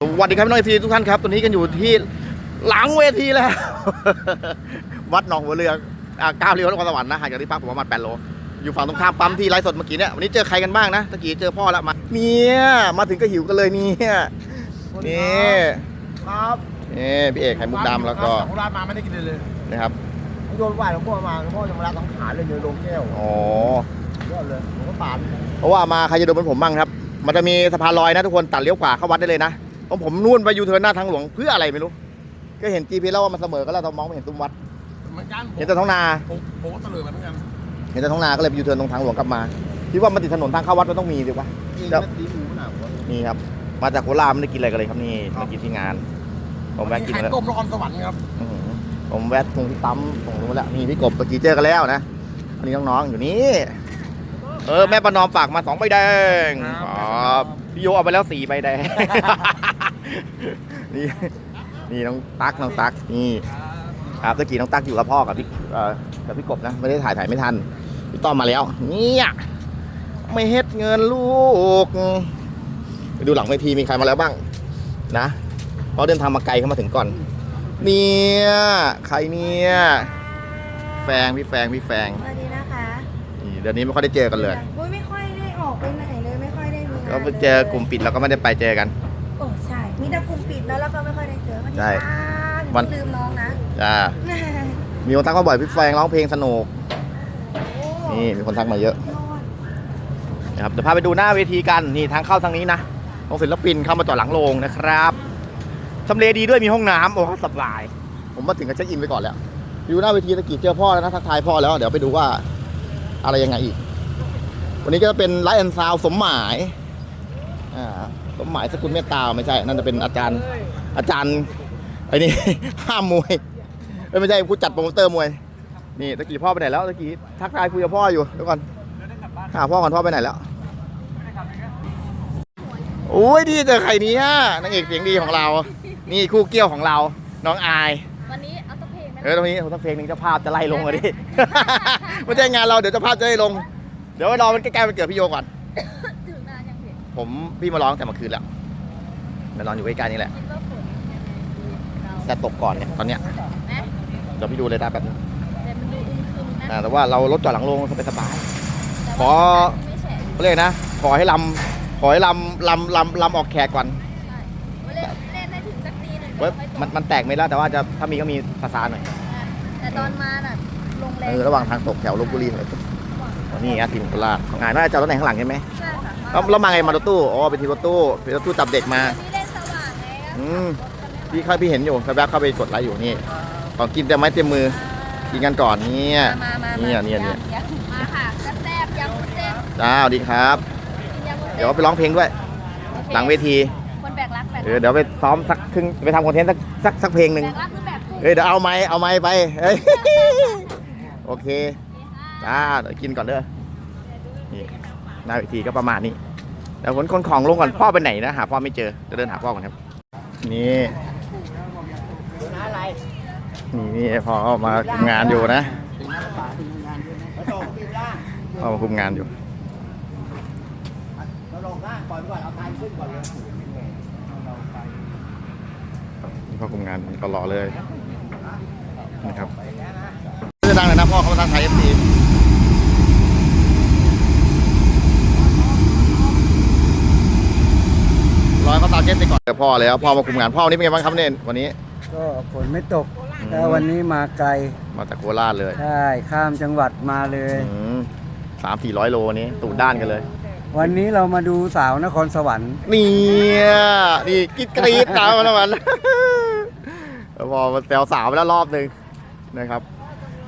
สวัสดีครับพี่น้องเอฟซีทุกท่านครับ ตอนนี้กันอยู่ที่หลังเวทีแล้ว วัดหนองหัวเรืออ่าก้าวเรียวนครสวรรค์นะห่างจากที่พักผมประมาณ8โล อยู่ฝั่งตรงข้ามปั๊มที่ไลฟ์สดเมื่อกี้เนี่ยวันนี้เจอใครกันบ้างนะตะกี้เจอพ่อแล้วมาเนี่ยมาถึงก็หิวกันเลยเนี่ยนี่ครับนี่พี่เอกไข่มุกดำแล้วก็ของร้านมาไม่ได้กินเลยเลยนะครับโยนไหวหลวงพ่อมาหลวงพ่อจะมารับสังขารเลยเนื้อลงแก้วอ๋อยอดเลยหลวงพ่อปานเพราะว่ามาใครจะโดนเหมือนผมบ้างครับ มันจะมีสะพานลอยนะทุกคนตัดเลี้ยวขวาเข้าวัดได้เลยนะ ของผมนู่นไปยูเทิร์นหน้าทางหลวงเพื่ออะไรไม่รู้ ก็เห็น GPS แล้วว่ามันเสมอก็แล้วเรามองไม่เห็นซุ้มวัด เหมือนกันเห็นแต่ท้องนา ผมผมก็ตะลึงเหมือนกันเห็นแต่ท้องนาก็เลยไปยูเทิร์นตรงทางหลวงกลับมาคิดว่ามันติดถนนทางเข้าวัดมันต้องมีดิวะจริงเดี๋ยวดีหมูหนาวนี่ครับ มาจากโคราชไม่ได้กินอะไรกันเลยครับนี่มากินที่งาน ผมแวะกินไข่แล้ว ต้มนครสวรรค์ครับอื้อหือผมแวะตรงที่ตั้มตรงนู้นแล้วนี่พี่กบเมื่อกี้เจอกันแล้วนะอันนี้น้องๆอยู่นี่เออแม่ประนอมฝากมาสองใบแดงครับพี่โยเอาไปแล้วสี่ใบแดง นี่นี่น้องตั๊กน้องตั๊กนี่ครับตะกี้น้องตั๊กอยู่กับพ่อกับพี่เอ่อกับพี่กบนะไม่ได้ถ่ายถ่ายไม่ทันพี่ต้อมมาแล้วเนี่ยไม่เฮ็ดเงินลูกไปดูหลังเวทีมีใครมาแล้วบ้าง นะเพราะเดินทางมาไกลเข้ามาถึงก่อน เนี่ยใครเนี่ยแฟงพี่แฟงพี่แฟงสวัสดีนะคะนี่เดี๋ยวนี้ไม่ค่อยได้เจอกันเลยโอ้ยไม่ค่อยได้ออกไปไหนเลยไม่ค่อยได้มีงานก็ไปเจอกลุ่มปิดแล้วก็ไม่ได้ไปเจอกันโอ้ใช่ มีแต่กลุ่มปิดแล้วแล้วก็ไม่ค่อยได้เจอใช่วันลืมน้องนะจ้ามีคนทักมาบ่อยพี่แฟงร้องเพลงสนุกนี่มีคนทักมาเยอะนะครับเดี๋ยวพาไปดูหน้าเวทีกันนี่ทางเข้าทางนี้นะของศิลปินเข้ามาจอดหลังโรงนะครับทำเลดีด้วยมีห้องน้ำโอ้สบาย ผมมาถึงก็เช็คอินไปก่อนแล้วอยู่หน้าเวทีตะกี้เจอพ่อแล้วนะทักทายพ่อแล้วเดี๋ยวไปดูว่าอะไรยังไงอีก วันนี้ก็เป็นไลฟ์แอนซาวสมหมาย อ่าสมหมายสกุลเมตตาไม่ใช่ นั่นจะเป็นอาจารย์ อาจารย์ไอ้นี่ ห้ามมวยเอ้ยไม่ใช่ผู้จัดโปรโมเตอร์มวย นี่ตะกี้พ่อไปไหนแล้วตะกี้ทักทายคุยกับพ่ออยู่เดี๋ยวก่อนหาพ่อก่อนพ่อไปไหนแล้วโอ้ยดีเจอใครเนี้นางเอกเสียงดีของเรา นี่คู่เกี้ยวของเรา น้องอาย วันนี้เอาสักเพลงไหมเออตรงนี้ผมต้องเพลงหนึงเจ้าภาพจะไล่ลงอะดิ ไม่ใช่งานเราเดี๋ยวเจ้าภาพจะไล่ลง เดี๋ยวรอมันใกล้ๆมันเกิดพี่โยก่อน ผมพี่มาร้องแต่เมื่อคืนแล้วมานอนอยู่ใกล้ๆนี่แหละคิดว่าฝนยังไงดีเราแต่ตกก่อนเนี่ยตอนเนี้ยนะเดี๋ยวพี่ดูเลยได้แบบนึงแต่มันดูอึมครึมนะอ่าแต่ว่าเรารถจอดหลังโรงสบายแต่ขว่าอไม่แฉะๆเขาเรียกนะ ขอให้ลำขอให้ลำลำลำลำออกแขกก่อนใช่ว่าเล่นเล่นได้ถึงสักตีหนึ่งเว้ยเดี๋ยวค่อยตกมันมันแตกไม่แล้วแต่ว่าจะถ้ามีก็มีซาซาหน่อยอะแต่ตอนมาน่ะลงแรเองอระหว่างทางตกแถวลบบุรีเลยอ๋อนี่นะทีมโคราชของงานน่าจะจอดรถไหนข้างหลังใช่ไหมใช่ค่ะ แล้วแล้วมาไงมารถตู้อ๋อเป็นทีมรถตู้เป็นรถตู้จับเด็กมาวันนี้เล่นสว่างไงนะอืมพี่เข้าพี่เห็นอยู่แวบๆเข้าไปกดไลค์อยู่นี่ของกินเต็มไม้เต็มมือกินกันก่อนเนี่ยมามาเนี่ยเนี่ยเนี่ยยำมาค่ะแซ่บๆยำวุ้นเส้นจ้าสวัสดีครับ กินยำวุ้นเส้นเดี๋ยวไปร้องเพลงด้วย โอคหลังเวทีคนแบกรักแบกเออเดี๋ยวไปซ้อมสักครึ่งไปทำคอนเทนต์สักสักสักเพลงหนึ่งแบกรักหรือแบกกุ้งเอ้ยเดี๋ยวเอาไม้เอาไม้ไปเฮ้ยโอเคจ้าเดี๋ยวกินก่อนเด้อนี่ หน้าเวทีก็ประมาณนี้เดี๋ยวขนคนของลงก่อนพ่อไปไหนนะหาพ่อไม่เจอจะเดินหาพ่อก่อนครับ นี่นี่นี่พ่อมาคุมงานอยู่นะพ่อมาคุมงานอยู่นี่พ่อคุมงานตลอดเลยนะครับชื่อดังเลยนะพ่อเขามาทางไทยเอฟซีร้อย เขาตามเจ็ตไปก่อนเดี๋ยวพ่อเลยครับพ่อมาคุมงานพ่อวันนี้เป็นไงบ้างครับเน่นวันนี้ก็ฝนไม่ตกแต่วันนี้มาไกลมาจากโคราชเลยใช่ข้ามจังหวัดมาเลยสามสี่ร้อยโลวันนี้ตูดด้านกันเลย วันนี้เรามาดูสาวนครสวรรค์เนี่ยนี่กรีดกรีดตามมาแล้วมันพอมาแซวสาวไปแล้วรอบหนึ่งนะครับ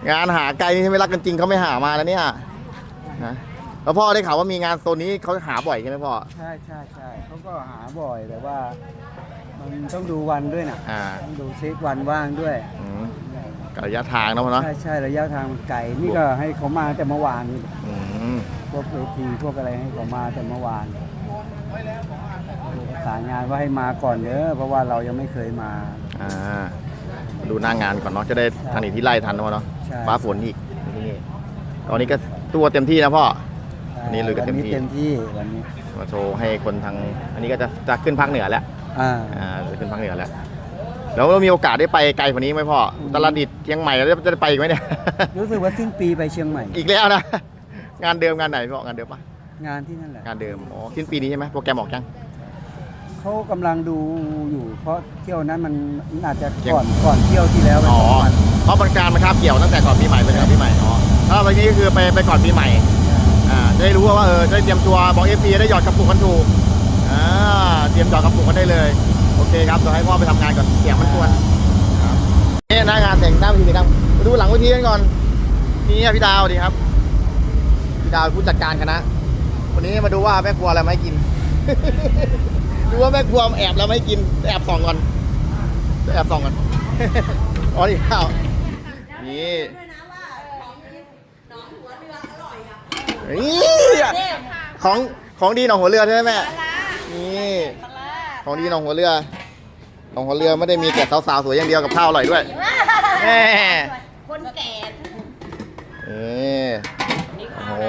งานหาไกลนี่ไม่รักกันจริงเขาไม่หามาแล้วเนี่ยนะ แล้วพ่อได้ข่าวว่ามีงานโซนนี้เขาหาบ่อยใช่ไหมพ่อ ใช่ใช่ใช่เขาก็หาบ่อยแต่ว่า มันต้องดูวันด้วยนะอ่าต้องดูเช็ควันว่างด้วย อืมกับระยะทางนะพ่อเนาะใช่ใช่ระยะทางมันไกลนี่ก็ให้เขามาแต่เมื่อวานนี่อืมพวกเวทีพวกอะไรให้เขามาแต่เมื่อวานประสานงานว่าให้มาก่อนเด้อเพราะว่าเรายังไม่เคยมา อ่าดูหน้างานก่อนเนาะจะได้ทางหนีที่ไล่ทันนะพ่อเนาะใช่ ฟ้าฝนอีกนี่ตอนนี้ก็ตัวเต็มที่นะพ่อ อันนี้ลุยกันเต็มที่ วันนี้เต็มที่วันนี้มาโชว์ให้คนทาง อันนี้ก็จะจะขึ้นภาคเหนือแล้วออ่าอ่าจะขึ้นภาคเหนือแล้ว แล้วเรามีโอกาสได้ไปไกลกว่านี้ไหมพ่อตลาดิษฐ์เชียงใหม่แล้วจะได้ไปอีกไหมเนี่ย รู้สึกว่าสิ้นปีไปเชียงใหม่ อีกแล้วนะ งานเดิมงานไหนพ่องานเดิมปะงานที่นั่นแหละงานเดิม อ๋อสิ้นปีนี้ใช่ไหมโปรแกรมออกยัง เขากำลังดูอยู่ เพราะเที่ยวนั้นมันมันอาจจะเที่ยวก่อนก่อนเที่ยวที่แล้วไปอ๋อสองวันเพราะบริการมันคาบเกี่ยวตั้งแต่ก่อนปีใหม่ไปเลยครับปีใหม่ อ๋อถ้าวันนี้ก็คือไปไปก่อนปีใหม่อ่า จะได้รู้ว่าเออจะได้เตรียมตัวบอกเอฟซีได้หยอดกระปุกกันถูกอ่าเตรียมหยอดกระปุกกันได้เลยโอเคครับเดี๋ยวให้พ่อไปทำงานก่อนเสียงมันกวนครับนี่หน้างานแต่งหน้าเวทีครับมาดูหลังเวทีกันก่อนนี่พี่ดาวดีครับพี่ดาวผู้จัดการคณะวันนี้มาดูว่าแม่ครัวอะไรไมาให้กินดูว่าแม่ครัวแอบแล้วไม่กินแอบส่องก่อนแอบส่องก่อนอ๋อนี่ข้าวนี่ นี่ของของดีหนองหัวเรือใช่ไหมแม่ นี่ของดีหนองหัวเรือหนองหัวเรือไม่ได้มีแต่สาวๆสวยอย่างเดียวกับข้าวอร่อยด้วยแม่คนแก่นี่โอ้โห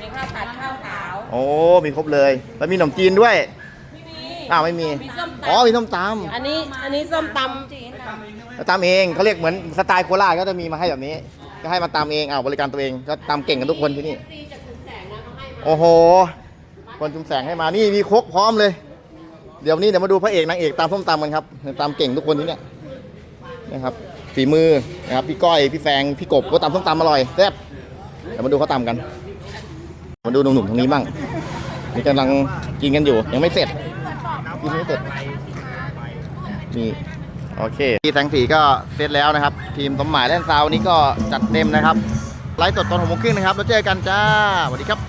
มีข้าวผัดข้าวขาว โอ้มีครบเลย แล้วมีขนมจีนด้วยอ้าวไม่มี อ๋อมีส้มตำอันนี้อันนี้ส้มตตามเองเขาเรียกเหมือนสไตล์โคราชก็จะมีมาให้แบบนี้ ก็ให้มาตามเองเอาบริการตัวเองก็ตามเก่งกันทุกคนที่นี่ โอ้โห คนจุมแสงให้มา นี่มีครกพร้อมเลย เดี๋ยวนี้เดี๋ยวมาดูพระเอกนางเอกตามส้มตำกันครับ ตามเก่งทุกคนที่เนี่ยนะครับ ฝีมือนะครับ พี่ก้อย พี่แฟง พี่กบก็ตำส้มตำอร่อยแซ่บ เดี๋ยวมาดูเขาตำกัน มาดูหนุ่มๆทางนี้บ้าง นี่กำลังกินกันอยู่ ยังไม่เสร็จ กินไม่เสร็จ นี่โอเค ที่แสงสีก็เสร็จแล้วนะครับ ทีมสมหมายแล่นซาวนี้ก็จัดเต็มนะครับ ไลฟ์สดตอนหกโมงครึ่งนะครับ แล้วเจอกันจ้า สวัสดีครับ